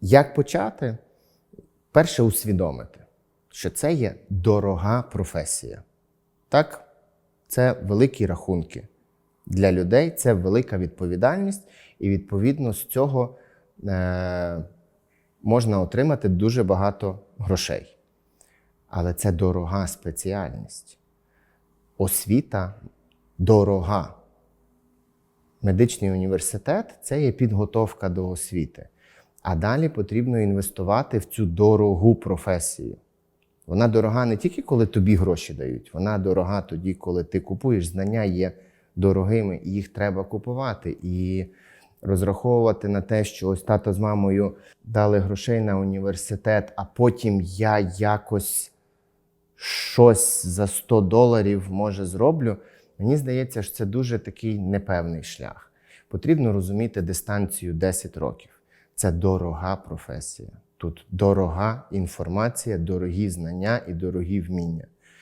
Як почати? Перше усвідомити, що це є дорога професія. Так, це великі рахунки. Для людей це велика відповідальність, і відповідно з цього е, можна отримати дуже багато грошей. Але це дорога спеціальність. Освіта дорога. Медичний університет це є підготовка до освіти. А далі потрібно інвестувати в цю дорогу професію. Вона дорога не тільки коли тобі гроші дають, вона дорога тоді, коли ти купуєш. Знання є дорогими, і їх треба купувати. І розраховувати на те, що ось тато з мамою дали грошей на університет, а потім я якось щось за 100 доларів може зроблю. Мені здається, що це дуже такий непевний шлях. Потрібно розуміти дистанцію 10 років. Це дорога професія. Тут дорога інформація, дорогі знання і дорогі вміння.